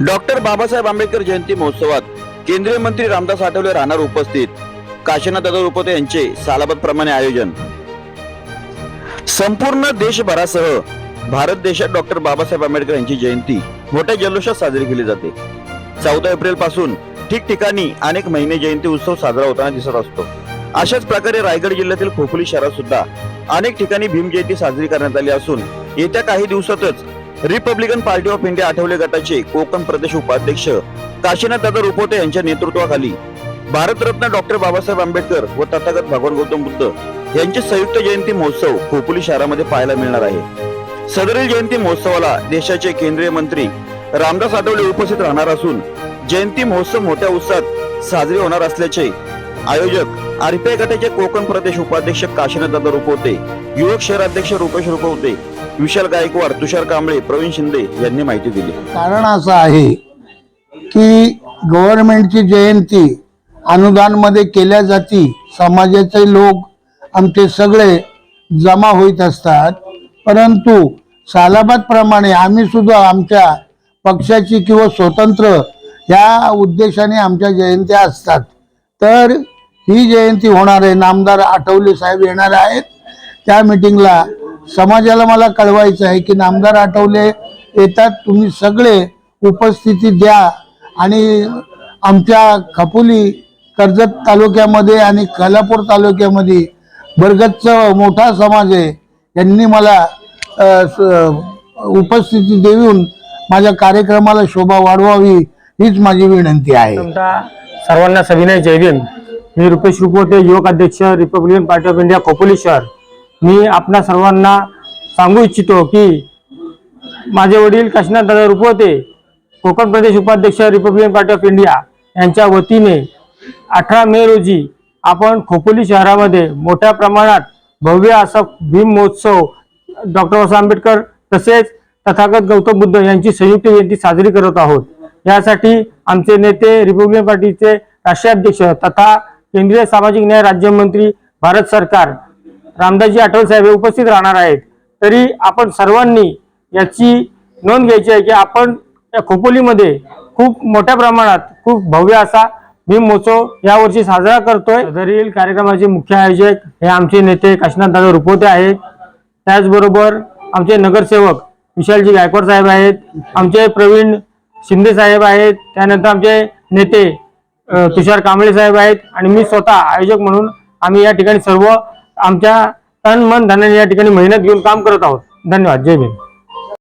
Doctor Babasaheb Ambedkar जयंती महोत्सवात केंद्रीय मंत्री रामदास आठवले राहणार उपस्थित. काशीनाथ दादा रुपवते यांचे सालाबत प्रमाणे आयोजन. संपूर्ण देशभरासह भारत देशात डॉक्टर बाबासाहेब आंबेडकर यांची जयंती मोठ्या जल्लोषात साजरी केली जाते. चौदा एप्रिलपासून ठिकठिकाणी अनेक महिने जयंती उत्सव साजरा होताना दिसत असतो. अशाच प्रकारे रायगड जिल्ह्यातील खोपोली शहरात सुद्धा अनेक ठिकाणी भीम जयंती साजरी करण्यात आली असून येत्या काही दिवसातच Republican Party of India Athawale गटाचे कोकण प्रदेश उपाध्यक्ष काशीनाथ दादा रुपोते यांच्या नेतृत्वाखाली भारतरत्न डॉक्टर बाबासाहेब आंबेडकर व तथागत भगवान गौतम बुद्ध यांचे संयुक्त जयंती महोत्सव खोपोली शहरामध्ये पाहायला मिळणार आहे. सदरील जयंती महोत्सवाला देशाचे केंद्रीय मंत्री रामदास आठवले उपस्थित राहणार असून जयंती महोत्सव मोठ्या उत्साहात साजरी होणार असल्याचे आयोजक आरपीआय गटाचे कोकण प्रदेश उपाध्यक्ष काशीनाथ दादा रुपवते युवक शहराध्यक्ष रुपेश रुपवते विशाल गायकवाड तुषार कांबळे प्रवीण शिंदे यांनी माहिती दिली. कारण असं आहे की गव्हर्नमेंटची जयंती अनुदानमध्ये केल्या जाती समाजाचे लोक आमचे सगळे जमा होत असतात. परंतु सालाबादप्रमाणे आम्ही सुद्धा आमच्या पक्षाची किंवा स्वतंत्र ह्या उद्देशाने आमच्या जयंत्या असतात. तर ही जयंती होणार आहे नामदार आठवले साहेब येणार आहेत. त्या मिटिंगला समाजाला मला कळवायचं आहे की नामदार आठवले येतात तुम्ही सगळे उपस्थिती द्या. आणि आमच्या खपोली कर्जत तालुक्यामध्ये आणि कोल्हापूर तालुक्यामध्ये बरगतचा मोठा समाज आहे. यांनी मला स- उपस्थिती देऊन माझ्या कार्यक्रमाला शोभा वाढवावी हीच माझी विनंती आहे. सर्वांना सविनय जयवीन मी रुपेश रुपवते युवक अध्यक्ष Republican Party of India Khopoli शहर. मी आपणा सर्वांना सांगू इच्छितो की माझे वडील काशीनाथ दादा रुपवते कोकण प्रदेश उपाध्यक्ष रिपब्लिकन पार्टी ऑफ इंडिया यांच्या वतीने अठरा मे रोजी आपण खोपोली शहरामध्ये मोठ्या प्रमाणात भव्य असा भीम महोत्सव डॉक्टर बाबासाहेब आंबेडकर तसेच तथागत गौतम बुद्ध यांची संयुक्त जयंती साजरी करत आहोत. यासाठी आमचे नेते रिपब्लिकन पार्टीचे राष्ट्रीय अध्यक्ष तथा केंद्रीय सामाजिक न्याय राज्यमंत्री भारत सरकार रामदासजी आठवले साहेब हे उपस्थित राहणार आहेत. तरी आपण सर्वांनी याची नोंद घ्यायची आहे की आपण या खोपोलीमध्ये खूप मोठ्या प्रमाणात खूप भव्य असा भीम महोत्सव यावर्षी साजरा करतोय. सदरील कार्यक्रमाचे मुख्य आयोजक हे आमचे नेते काशीनाथ दादा रुपवते आहेत. त्याचबरोबर आमचे नगरसेवक विशालजी गायकवाड साहेब आहेत. आमचे प्रवीण शिंदे साहेब आहेत. त्यानंतर आमचे नेते तुषार कांबळे साहेब आहेत. आणि मी स्वतः आयोजक म्हणून आम्ही या ठिकाणी सर्व आमच्या तन मन धनाने या ठिकाणी मेहनत घेऊन काम करत आहोत. धन्यवाद. जय भीम.